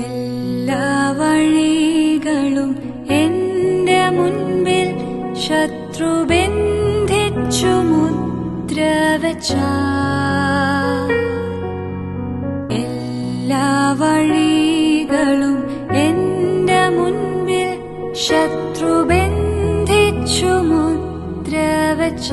എല്ലാ വഴികളും എന്റെ മുൻപിൽ ശത്രു ബന്ധിച്ചു മുദ്ര വച്ച എല്ലാ വഴികളും എന്റെ മുൻപിൽ ശത്രു ബന്ധിച്ചു മുദ്ര വച്ച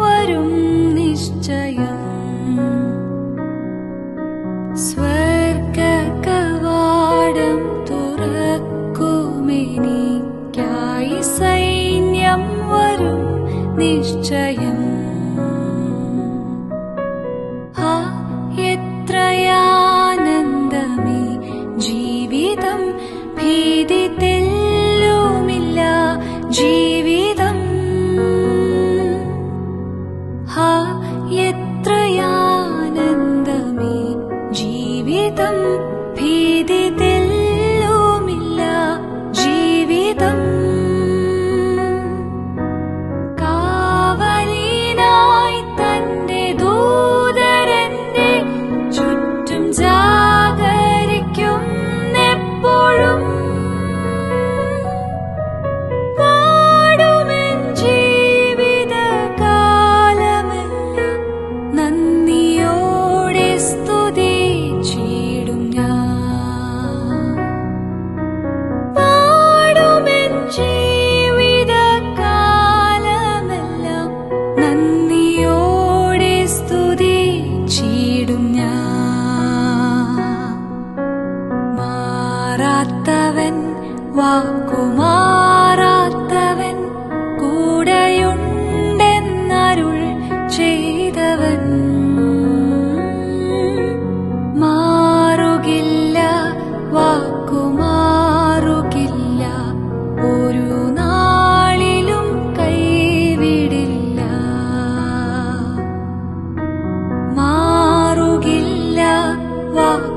वरुं निश्चयम् स्वर्गकवाडं तुरकुमिनिक्यायि सैन्यं वरुं निश्चयम् यत्रयानन्दमि जीवितं भीति ीदिते കർത്താവൻ വാക്കുമാറാത്തവൻ കൂടെയുണ്ടെന്നരുൾ ചെയ്തവൻ. മാറുകില്ല വാക്കുമാറുകില്ല ഒരു നാളിലും കൈവിടില്ല. മാറുകില്ല വാക്കു